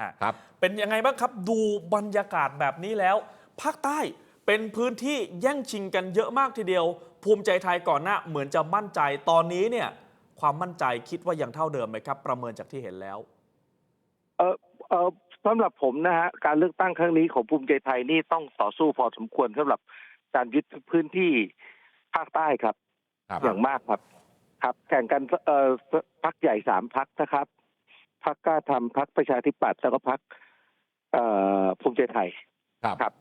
ฮะครับ เป็นยังไงบ้างครับดูบรรยากาศแบบนี้แล้ว ภาคใต้เป็นพื้นที่แย่งชิงกันเยอะมากทีเดียว ภูมิใจไทยก่อนหน้าเหมือนจะมั่นใจตอนนี้เนี่ย ความมั่นใจคิดว่ายังเท่าเดิมไหมครับ ประเมินจากที่เห็นแล้ว เออเออสำหรับผมนะฮะการเลือกตั้งครั้งนี้ของภูมิใจไทยนี่ต้องต่อสู้พอสมควรสำหรับการยึดพื้นที่ภาคใต้ครับครับ อย่างมากครับ ครับแข่งกันเอ่อพักใหญ่สามพักนะครับ พักกล้าทำพักประชาธิปัตย์แล้วก็พักเอ่อภูมิใจไทยครับครับ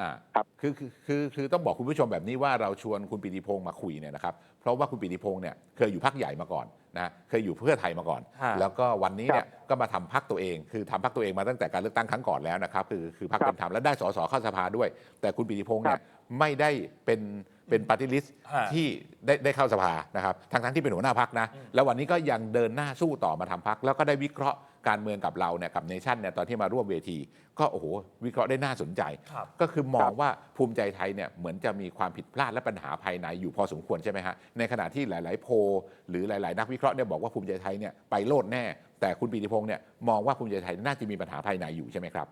อ่าครับคือคือคือคือต้องบอกคุณผู้ชมแบบนี้ว่าเราชวนคุณปิติพงศ์มาคุยเนี่ยนะครับเพราะว่าคุณปิติพงศ์เนี่ยเคยอยู่พักใหญ่มาก่อนนะเคยอยู่เพื่อไทยมาก่อนฮะแล้วก็วันนี้เนี่ยก็มาทำพักตัวเอง คือทำพักตัวเองมาตั้งแต่การเลือกตั้งครั้งก่อนแล้วนะครับคือคือพักครับเป็นธรรมและได้สสเข้าสภาด้วย แต่คุณปิติพงศ์เนี่ยครับไม่ได้เป็น เป็นปฏิริษฮะที่ได้ได้เข้าสภานะครับทั้งทั้งที่เป็นหัวหน้าพักนะ แล้ววันนี้ก็ยังเดินหน้าสู้ต่อมาทำพัก แล้วก็ได้วิเคราะห์การเมืองกับเราเนี่ยกับเนชั่นเนี่ยตอนที่มาร่วมเวที ก็โอ้โหวิเคราะห์ได้น่าสนใจ ครับ ก็คือมอคงรับว่าภูมิใจไทยเนี่ยเหมือนจะมีความผิดพลาดและปัญหาภายในอยู่พอสมควรใช่ไหมฮะในขณะที่หลาย ๆ โพลหรือหลาย ๆ นักวิเคราะห์เนี่ยบอกว่าภูมิใจไทยเนี่ยไปโลดแน่ แต่คุณปีติพงศ์เนี่ยมองว่าภูมิใจไทยน่าจะมีปัญหาภายในอยู่ใช่ไหมครับ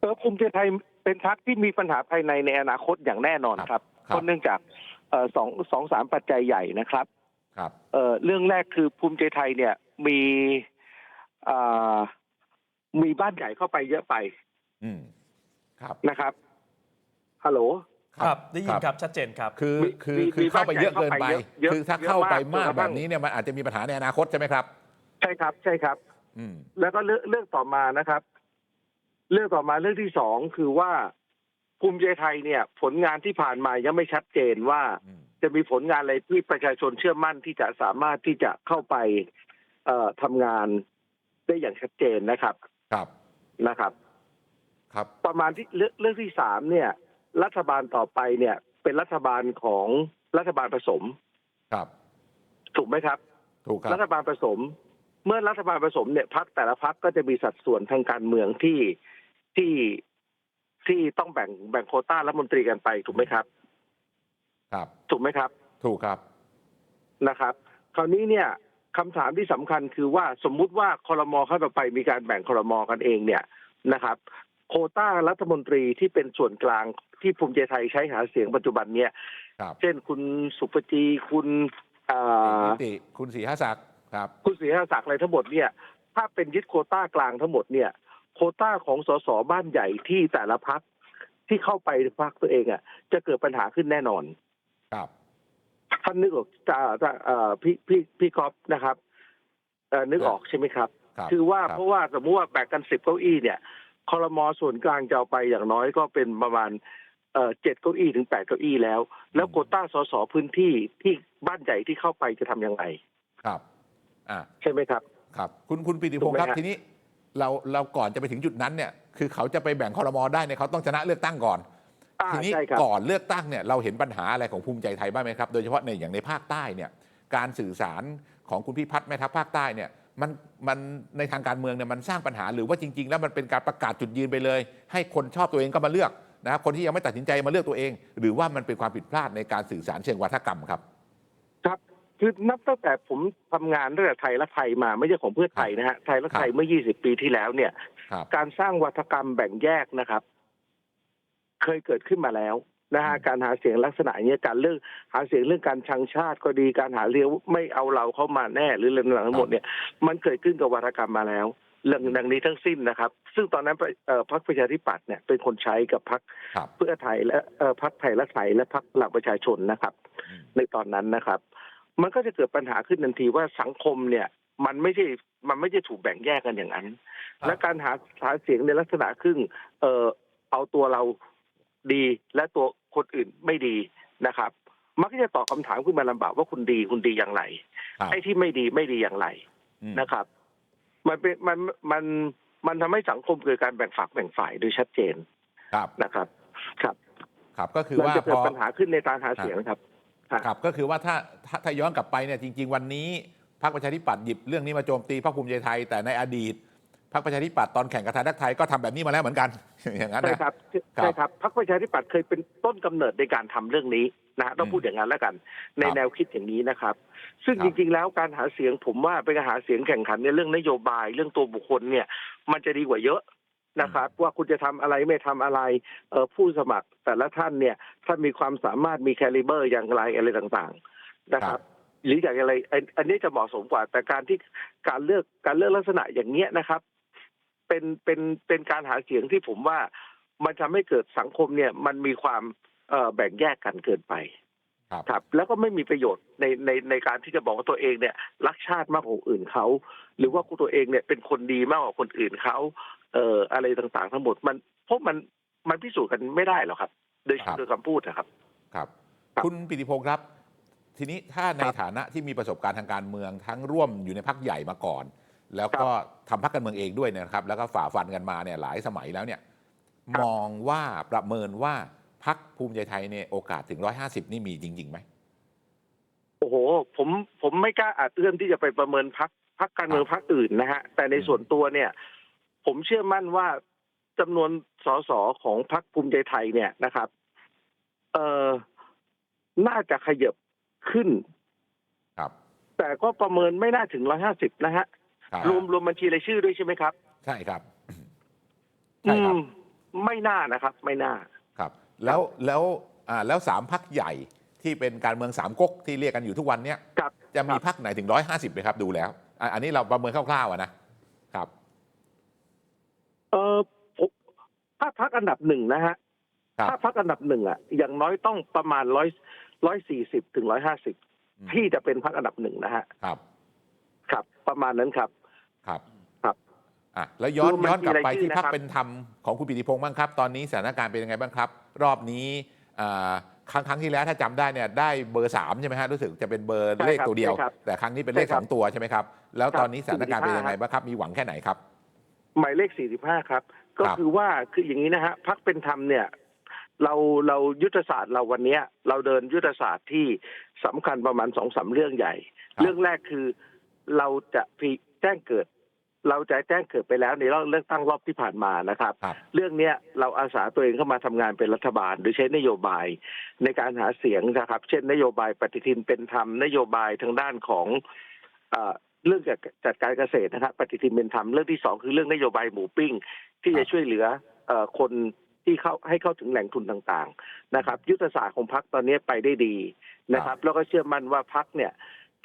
เออภูมิใจไทยเป็นพักที่มีปัญหาภายในในอนาคตอย่างแน่นอนครับ ครับเพราะเนื่องจากเอ่อสองสองสามปัจจัยใหญ่นะครับครับเอ่อเรื่องแรกคือภูมิใจไทยเนี่ยมีเอ่อมีบ้านใหญ่เข้าไปเยอะไป อืมครับนะครับฮัลโหลครับได้ยินครับชัดเจนครับ คือมีคือมีคือมีเข้าไปเยอะเกินไปบ้านใหญ่เข้าไปเยอะคือถ้าเยอะเข้าไปมากจนกระทั่งแบบนี้เนี่ยมันอาจจะมีปัญหาในอนาคตใช่ไหมครับ ใช่ครับ ใช่ครับ อืมแล้วก็เรื่องเรื่องต่อมานะครับ เรื่องต่อมาเรื่องที่สองคือว่า ภูมิใจไทยเนี่ย ผลงานที่ผ่านมายังไม่ชัดเจนว่าอืมจะมีผลงานอะไรที่ประชาชนเชื่อมั่นที่จะสามารถที่จะเข้าไป เอ่อทำงานได้อย่างชัดเจนนะครับครับนะครับ ครับประมาณที่เรื่องเรื่องที่สามเนี่ย รัฐบาลต่อไปเนี่ย เป็นรัฐบาลของรัฐบาลผสม ครับถูกไหมครับ ถูกครัรับฐบาลผสม เมื่อรัฐบาลผสมเนี่ยพักแต่ละพักก็จะมีสัดส่วนทางการเมืองที่ที่ ที่ต้องแบ่งแบ่งโควต้ารัฐมนตรีกันไปถูกไหมครับ ครับ ถูกไหมครับ ถูกครับนะครับ คราวนี้เนี่ยคำถามที่สำคัญคือว่าสมมุติว่าคอรมอเข้าไปมีการแบ่งคอรมอกันเองเนี่ยนะครับ โควต้ารัฐมนตรีที่เป็นส่วนกลางที่ภูมิใจไทยใช้หาเสียงปัจจุบันเนี่ยครับเช่นคุณสุปจีคุณเอ่อนิติคุณศรีหศักดิ์ครับ คุณศรีหศักดิ์อะไรทั้งหมดเนี่ย ถ้าเป็นยึดโควต้ากลางทั้งหมดเนี่ย โควต้าของสสบ้านใหญ่ที่แต่ละพักที่เข้าไปพักตัวเองอะ จะเกิดปัญหาขึ้นแน่นอนครับท่านนึกออกจะจะเอ่อพี่พี่พี่กอฟนะครับเอ่อนึกออกใช่ไหมครับครับคือว่ารับเพราะว่าสมมติว่าแบ่งกันสิบเก้าอี้เนี่ยคอรมอส่วนกลางจะเอาไปอย่างน้อยก็เป็นประมาณเอ่อเจ็ดเก้าอี้ถึงแปดเก้าอี้แล้ว แล้วโควต้าสสพื้นที่ที่บ้านใหญ่ที่เข้าไปจะทำยังไงครับ อ่าใช่ไหมครับ ครับ คุณคุณปิติพงศ์ครับถูกไหมฮะทีนี้ เราเราก่อนจะไปถึงจุดนั้นเนี่ยคือเขาจะไปแบ่งคอรมอได้เนี่ยเขาต้องชนะเลือกตั้งก่อน อ่าทีนี้ใช่ครับ ก่อนเลือกตั้งเนี่ยเราเห็นปัญหาอะไรของภูมิใจไทยบ้างไหมครับ โดยเฉพาะในอย่างในภาคใต้เนี่ยการสื่อสารของคุณพิพัฒน์แม่ทัพภาคใต้เนี่ยมันมันในทางการเมืองเนี่ยมันสร้างปัญหาหรือว่าจริง ๆ แล้วมันเป็นการประกาศจุดยืนไปเลย ให้คนชอบตัวเองก็มาเลือกนะครับคนที่ยังไม่ตัดสินใจมาเลือกตัวเอง หรือว่ามันเป็นความผิดพลาดในการสื่อสารเชิงวัฒกรรมครับ ครับ คือนับตั้งแต่ผมทำงานตั้งแต่ไทยและไทยมาไม่ใช่ของเพื่อไทยนะฮะไทยและไทยครับเมื่อ 20 ปีที่แล้วเนี่ยครับการสร้างวัฒกรรมแบ่งแยกนะครับ เคยเกิดขึ้นมาแล้วนะฮะอืมการหาเสียงลักษณะอย่างเนี้ยการเรื่องหาเสียงเรื่องการชังชาติก็ดีการหาเรื่องไม่เอาเราเข้ามาแน่หรือเรื่องต่างๆทั้งหมดเนี่ย มันเกิดขึ้นกับวัฒกรรมมาแล้วเรื่องดังนี้ทั้งสิ้นนะครับ ซึ่งตอนนั้นเอ่อพรรคประชาธิปัตย์เนี่ยเป็นคนใช้กับพรรคครับเพื่อไทยและเอ่อพรรคไทยและไทยและพรรคหลักประชาชนนะครับอืมในตอนนั้นนะครับ มันก็จะเกิดปัญหาขึ้นทันทีว่าสังคมเนี่ยมันไม่ใช่มันไม่ใช่ถูกแบ่งแยกกันอย่างนั้นครับและการหาหาเสียงในลักษณะครึ่งเออเอาตัวเราดีและตัวคนอื่นไม่ดีนะครับ มันก็จะตอบคำถามขึ้นมาลำบากว่าคุณดีคุณดีอย่างไรครับไอ้ที่ไม่ดีไม่ดีอย่างไรอืมนะครับ มันเป็นมันมันมันทำให้สังคมเกิดการแบ่งฝักแบ่งฝ่ายโดยชัดเจนครับนะครับ ครับ ครับก็คือมันว่าจะเกิพดอปัญหาขึ้นในการหาเสียงครับ ครับก็คือว่าถ้าถ้าถ้าย้อนกลับไปเนี่ยจริง ๆ วันนี้พรรคประชาธิปัตย์หยิบเรื่องนี้มาโจมตีพรรคภูมิใจไทยแต่ในอดีตพรรคประชาธิปัตย์ตอนแข่งกับไทยรักไทยก็ทำแบบนี้มาแล้วเหมือนกัน อย่างนั้นใช่นะ ครับใช่ครับพรรคประชาธิปัตย์เคยเป็นต้นกำเนิดในการทำเรื่องนี้นะฮะต้องพูดอย่างนั้นแล้วกัน ในครับแนวคิดอย่างนี้นะครับ ซึ่งครับจริง ๆ แล้วการหาเสียงผมว่าเป็นการหาเสียงแข่งขันในเรื่องนโยบายเรื่องตัวบุคคลเนี่ย มันจะดีกว่าเยอะ นะครับว่าคุณจะทำอะไรไม่ทำอะไรเออผู้สมัครแต่ละท่านเนี่ยถ้ามีความสามารถมีแคลิเบอร์อย่างไรอะไรต่างๆนะครับ หรืออย่างไรอันอันนี้จะเหมาะสมกว่า แต่การที่การเลือกการเลือกลักษณะอย่างเนี้ยนะครับ เป็นเป็นเป็นการหาเสียงที่ผมว่ามันทำให้เกิดสังคมเนี่ยมันมีความเอ่อแบ่งแยกกันเกินไปครับครับแล้วก็ไม่มีประโยชน์ในในในการที่จะบอกว่าตัวเองเนี่ย รักชาติมากกว่าคนอื่นเขา หรือว่าตัวเองเนี่ยเป็นคนดีมากกว่าคนอื่นเขา เอ่ออะไรต่างๆทั้งหมดมันเพราะมันมันพิสูจน์กันไม่ได้หรอกครับ โดยครับ โดยคำพูดนะครับ ครับ ครับคุณปิติพงศ์ครับ ทีนี้ถ้าในครับฐานะที่มีประสบการณ์ทางการเมืองทั้งร่วมอยู่ในพักใหญ่มาก่อน แล้วก็ทำพักการเมืองเองด้วยเนยนะครับ แล้วก็ฝ่าฟันกันมาเนี่ยหลายสมัยแล้วเนี่ยครับ มองว่าประเมินว่าพักภูมิใจไทยเนี่ยโอกาสถึง 150 นี่มีจริงๆไหม โอ้โห ผมผมไม่กล้าอาจเอื้อมที่จะไปประเมินพักพักการเมืองพักอื่นนะฮะ แต่ในอืมส่วนตัวเนี่ย ผมเชื่อมั่นว่าจำนวนสสของพักภูมิใจไทยเนี่ยนะครับ เอ่อน่าจะขยับขึ้น ครับ แต่ก็ประเมินไม่น่าถึงร้อยห้าสิบนะฮะ ครับ รวมรวมบัญชีรายชื่อด้วยใช่ไหมครับ ใช่ครับ ใช่ครับ อืมไม่น่านะครับ ไม่น่า ครับ แล้วแล้วอ่าแล้วสามพักใหญ่ที่เป็นการเมืองสามก๊กที่เรียกกันอยู่ทุกวันเนี้ยครับจะมีครับ พักไหนถึง150ไหมครับ ดูแล้วอะอันนี้เราประเมินคร่าวๆอะนะครับ เออผมถ้าพักอันดับหนึ่งนะฮะครับ ถ้าพักอันดับหนึ่งอะอย่างน้อยต้องประมาณร้อยร้อยสี่สิบถึงร้อยห้าสิบอืมที่จะเป็นพักอันดับหนึ่งนะฮะครับครับ ประมาณนั้นครับ ครับครับอะแล้วย้อนรวมบัญย้อนกลับไปชีรายชื่ที่อพักนะครับ เป็นธรรมของคุณปิติพงศ์บ้างครับ ตอนนี้สถานการณ์เป็นยังไงบ้างครับ รอบนี้อ่าครั้งครั้งที่แล้วถ้าจำได้เนี่ยได้เบอร์สามใช่ไหมฮะรู้สึกจะเป็นเบอร์ใช่เลขครับตัวเดียว ใช่ครับแต่ครั้งนี้เป็นเลขใช่คสรัอบงตัวใช่ไหมครับแล้วครับตอนนี้สถานการณ์เป็นยังไง45บ้างครับมีหวังแค่ไหนครับ หมายเลข 45 ครับ ก็ครับคือว่าคืออย่างนี้นะฮะพักเป็นธรรมเนี่ยเราเรายุทธศาสตร์เราวันเนี้ยเราเดินยุทธศาสตร์ที่สำคัญประมาณสองสามเรื่องใหญ่ครับเรื่องแรกคือเราจะพิแจ้งเกิด เราจะแจ้งเกิดไปแล้วในรอบเลือกตั้งรอบที่ผ่านมานะครับครับเรื่องเนี้ยเราอาสาตัวเองเข้ามาทำงานเป็นรัฐบาล โดยใช้นโยบายในการหาเสียงนะครับ เช่น นโยบายปฏิทินเป็นธรรมนโยบายทางด้านของ เรื่องจัดจัดการเกษตรนะครับปฏิทินเป็นธรรมเรื่องที่สองคือเรื่องนโยบายหมูปิ้ง ที่จะช่วยเหลืออคนที่เข้าให้เข้าถึงแหล่งทุนต่างๆนะครับ ยุทธศาสตร์ของพักตอนนี้ไปได้ดีนะครับ แล้วก็เชื่อมั่นว่าพักเนี่ย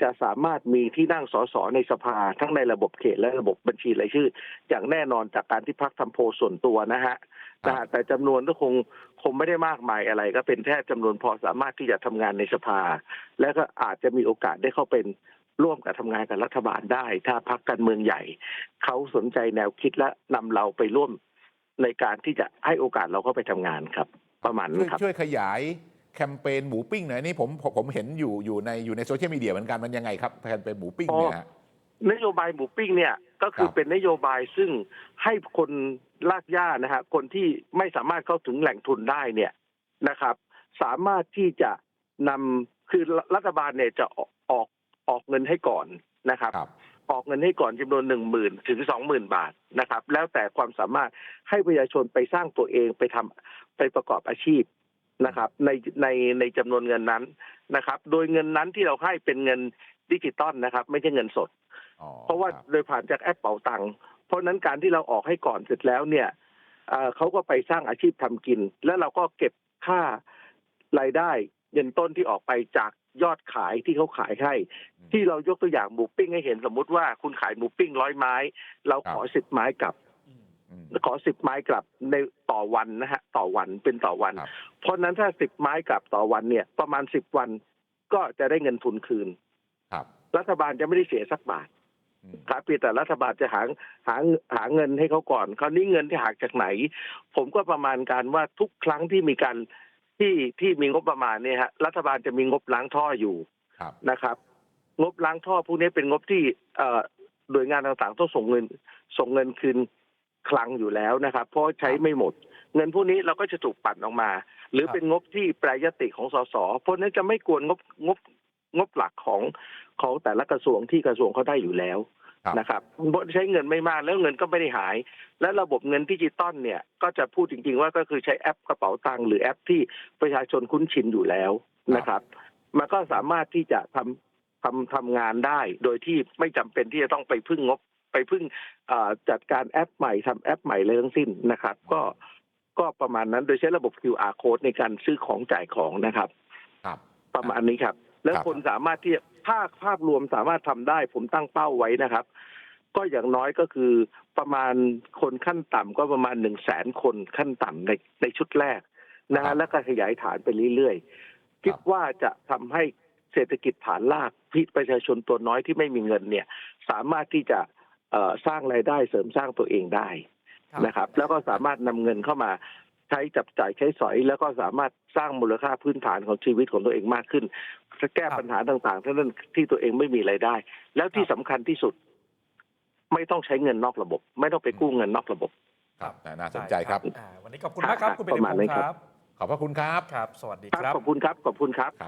จะสามารถมีที่นั่งสสในสภาทั้งในระบบเขตและระบบบัญชีรายชื่อ อย่างแน่นอนจากการที่พักทำโพส่วนตัวนะฮะนะฮะแต่จำนวนก็คงคงไม่ได้มากมายอะไร ก็เป็นแค่จำนวนพอสามารถที่จะทำงานในสภา และก็อาจจะมีโอกาสได้เข้าเป็น ร่วมกับทำงานกับรัฐบาลได้ ถ้าพักการเมืองใหญ่เขาสนใจแนวคิดและนำเราไปร่วมในการที่จะให้โอกาสเราเข้าไปทำงานครับ ประมาณช่นั้วยนครับช่วยขยายแคมเปญหมูปิ้งหน่อยนี่ผมผมผมเห็นอยู่อยู่ในอยู่ในโซเชียลมีเดียเหมือนกันมันยังไงครับแคมเปญหมูปิ้งเนี่ยฮะนโยบายหมูปิ้งเนี่ยก็คือครับเป็นนโยบายซึ่งให้คนลากย่านะฮะคนที่ไม่สามารถเข้าถึงแหล่งทุนได้เนี่ยนะครับ สามารถที่จะนำคือรัฐบาลเนี่ยจะออก ออกออกเงินให้ก่อนนะครับครับ ออกเงินให้ก่อนจำนวนหนึ่งหมื่นถึงสองหมื่นบาทนะครับ แล้วแต่ความสามารถให้ประชาชนไปสร้างตัวเองไปทำไปประกอบอาชีพนะครับ ในในในจำนวนเงินนั้นนะครับ โดยเงินนั้นที่เราให้เป็นเงินดิจิตอลนะครับ ไม่ใช่เงินสดอ๋อเพราะว่าคบโดยผ่านจากแอปเป๋าตังค์เพราะฉะนั้นการที่เราออกให้ก่อนเสร็จแล้วเนี่ยเอ่อเขาก็ไปสร้างอาชีพทำกิน แล้วเราก็เก็บค่ารายได้เงินต้นที่ออกไปจากยอดขายที่เขาขายให้อืม ที่เรายกตัวอย่างหมูปิ้งให้เห็นสมมุติว่าคุณขายหมูปิ้งร้อยไม้ เราขอครับสิบไม้กลับอืมขอสิบไม้กลับในต่อวันนะฮะ ต่อวันเป็นต่อวันครับเพราะฉะนั้นถ้าสิบไม้กลับต่อวันเนี่ย ประมาณสิบวันก็จะได้เงินทุนคืนครับ รัฐบาลจะไม่ได้เสียสักบาทอืมครับเพียงแต่รัฐบาลจะหาหาหาเงินให้เขาก่อน คราวนี้เงินที่หาจากไหน ผมก็ประมาณการว่าทุกครั้งที่มีการที่ที่มีงบประมาณเนี่ยฮะรัฐบาลจะมีงบล้างท่ออยู่ครับนะครับ งบล้างท่อพวกนี้เป็นงบที่เอ่อโดยงานต่างๆต้องส่งเงิน ส่งเงินคืนคลังอยู่แล้วนะครับ เพราะใช้ไม่หมด เงินพวกนี้เราก็จะถูกปัดออกมา หรือครับเป็นงบที่แปรยติของสสเพราะฉะนั้นจะไม่กวนงบงบงบหลักของของแต่ละกระทรวงที่กระทรวงเขาได้อยู่แล้วครับนะครับใช้เงินไม่มากแล้วเงินก็ไม่ได้หาย และระบบเงินดิจิตอลเนี่ยก็จะพูดจริง ๆ ว่าก็คือใช้แอปกระเป๋าตังค์หรือแอปที่ประชาชนคุ้นชินอยู่แล้วนะครับ มันก็สามารถที่จะทำ ทำทำงานได้ โดยที่ไม่จำเป็นที่จะต้องไปพึ่งงบ ไปพึ่งเอ่อจัดการแอปใหม่ทำแอปใหม่เลยทั้งสิ้นนะครับ ก็ก็ประมาณนั้นโดยใช้ระบบ QR code ในการซื้อของจ่ายของนะครับครับ ประมาณนี้ครับ แล้วครับคนสามารถที่ภาคภาพรวมสามารถทำได้ ผมตั้งเป้าไว้นะครับ ก็อย่างน้อยก็คือประมาณคนขั้นต่ำก็ประมาณหนึ่งแสนคนขั้นต่ำในในชุดแรกนะฮะแล้วก็ขยายฐานไปเรื่อยๆ คิดว่าจะทำให้ เศรษฐกิจฐานรากที่ประชาชนตัวน้อยที่ไม่มีเงินเนี่ยสามารถที่จะเอ่อสร้างรายได้เสริมสร้างตัวเองได้ครับนะครับ แล้วก็สามารถนำเงินเข้ามาใช้จับจ่ายใช้สอย แล้วก็สามารถสร้างมูลค่าพื้นฐานของชีวิตของตัวเองมากขึ้นจะแก้ครับปัญหาต่างๆทั้งนั้นที่ตัวเองไม่มีรายได้ แล้วที่ครับสำคัญที่สุด ไม่ต้องใช้เงินนอกระบบ ไม่ต้องไปกู้เงินนอกระบบ ครับน่าสนใจครับอ่าวันนี้ขอบคุณมากครับคุณปิติประมาณพงนี้ศ์คครัรับบขอบพระคุณครับครับ สวัสดีครับครับขอบคุณครับขอบคุณครับครับ